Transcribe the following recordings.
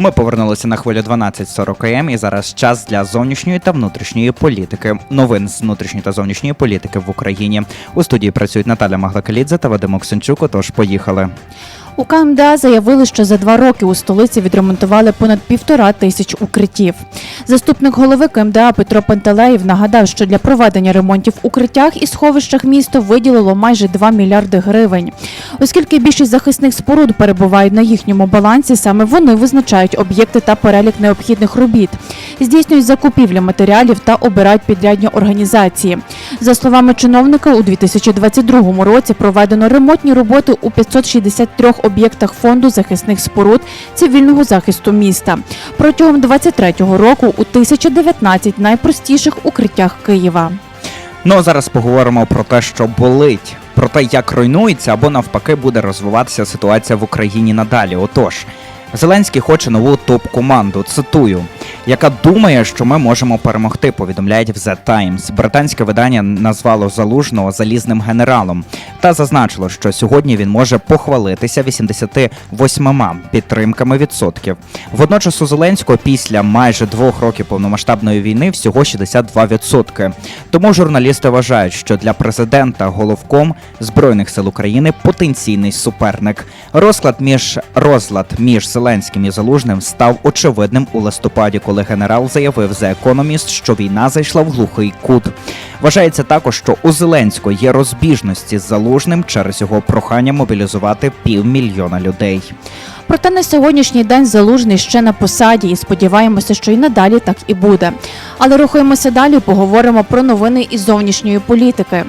Ми повернулися на хвилю 12.40 м і зараз час для зовнішньої та внутрішньої політики. Новин з внутрішньої та зовнішньої політики в Україні. У студії працюють Наталя Маглакалідзе та Вадим Оксенчук. Отож, поїхали. У КМДА заявили, що за два роки у столиці відремонтували понад півтора тисяч укриттів. Заступник голови КМДА Петро Пантелеєв нагадав, що для проведення ремонтів в укриттях і сховищах місто виділило майже 2 мільярди гривень. Оскільки більшість захисних споруд перебувають на їхньому балансі, саме вони визначають об'єкти та перелік необхідних робіт, здійснюють закупівлі матеріалів та обирають підрядні організації. За словами чиновника, у 2022 році проведено ремонтні роботи у 563 об'єктах фонду захисних споруд цивільного захисту міста. Протягом 2023 року у 1019 найпростіших укриттях Києва. Ну а зараз поговоримо про те, що болить, про те, як руйнується або навпаки буде розвиватися ситуація в Україні надалі. Отож, Зеленський хоче нову топ-команду. Цитую, яка думає, що ми можемо перемогти. Повідомляють в The Times. Британське видання назвало залужного залізним генералом та зазначило, що сьогодні він може похвалитися 88 підтримками відсотків. Водночас у Зеленського після майже двох років повномасштабної війни всього 62%. Тому журналісти вважають, що для президента головком збройних сил України потенційний суперник. Розклад між розлад між Зеленським і Залужним став очевидним у листопаді, коли генерал заявив за економіст, що війна зайшла в глухий кут. Вважається також, що у Зеленського є розбіжності з Залужним через його прохання мобілізувати півмільйона людей. Проте на сьогоднішній день залужний ще на посаді і сподіваємося, що і надалі так і буде. Але рухаємося далі. Поговоримо про новини із зовнішньої політики.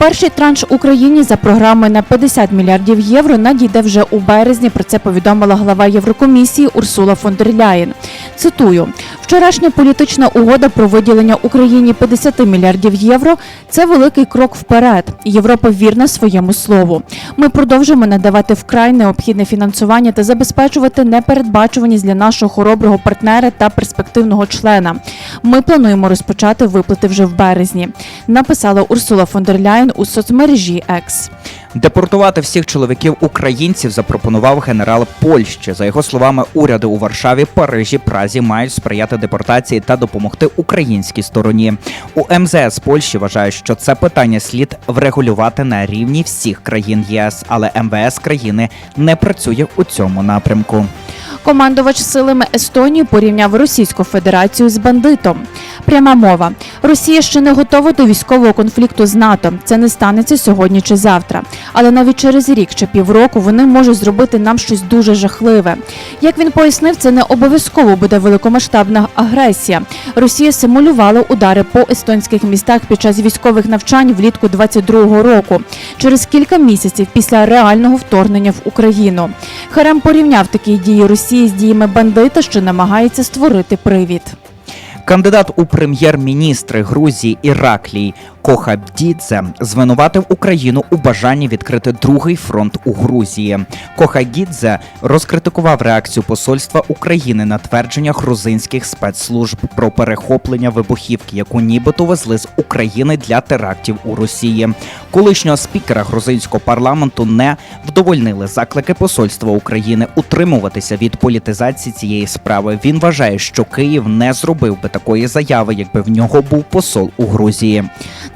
Перший транш Україні за програмою на 50 мільярдів євро надійде вже у березні. Про це повідомила глава Єврокомісії Урсула фон дер Ляєн. Цитую: вчорашня політична угода про виділення Україні 50 мільярдів євро це великий крок вперед. Європа вірна своєму слову. Ми продовжимо надавати вкрай необхідне фінансування та забезпечувати непередбачуваність для нашого хороброго партнера та перспективного члена. Ми плануємо розпочати виплати вже в березні. Написала Урсула фон дер Ляєн у соцмережі X. Депортувати всіх чоловіків українців запропонував генерал Польщі. За його словами, уряди у Варшаві, Парижі, Празі мають сприяти депортації та допомогти українській стороні. У МЗС Польщі вважають, що це питання слід врегулювати на рівні всіх країн ЄС, але МВС країни не працює у цьому напрямку. Командувач силами Естонії порівняв Російську Федерацію з бандитом. Пряма мова: Росія ще не готова до військового конфлікту з НАТО. Це не станеться сьогодні чи завтра. Але навіть через рік чи півроку вони можуть зробити нам щось дуже жахливе. Як він пояснив, це не обов'язково буде великомасштабна агресія. Росія симулювала удари по естонських містах під час військових навчань влітку 22-го року, через кілька місяців після реального вторгнення в Україну. Харем порівняв такі дії Росії з діями бандита, що намагається створити привід. Кандидат у прем'єр-міністри Грузії Іраклій Кохабдідзе звинуватив Україну у бажанні відкрити другий фронт у Грузії. Кохагідзе розкритикував реакцію посольства України на твердження грузинських спецслужб про перехоплення вибухівки, яку нібито везли з України для терактів у Росії. Колишнього спікера грузинського парламенту не вдовольнили заклики посольства України утримуватися від політизації цієї справи. Він вважає, що Київ не зробив би такої заяви, якби в нього був посол у Грузії.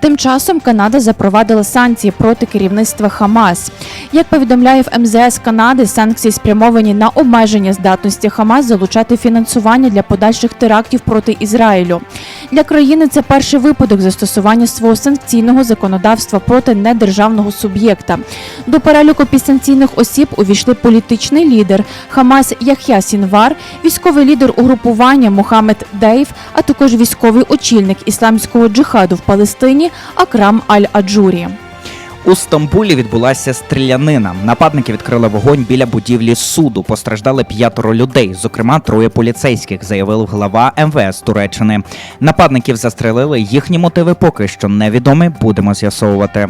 Тим часом Канада запровадила санкції проти керівництва Хамас. Як повідомляє в МЗС Канади, санкції спрямовані на обмеження здатності Хамас залучати фінансування для подальших терактів проти Ізраїлю. Для країни це перший випадок застосування свого санкційного законодавства проти недержавного суб'єкта. До переліку підсанкційних осіб увійшли політичний лідер Хамас Яхя Сінвар, військовий лідер угрупування Мохамед Дейв, а також військовий очільник ісламського джихаду в Палестині Акрам Аль-Аджурі. У Стамбулі відбулася стрілянина. Нападники відкрили вогонь біля будівлі суду. Постраждали п'ятеро людей, зокрема троє поліцейських, заявив глава МВС Туреччини. Нападників застрелили. Їхні мотиви поки що невідомі. Будемо з'ясовувати.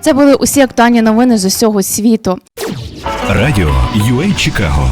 Це були усі актуальні новини з усього світу. Радіо UA Чикаго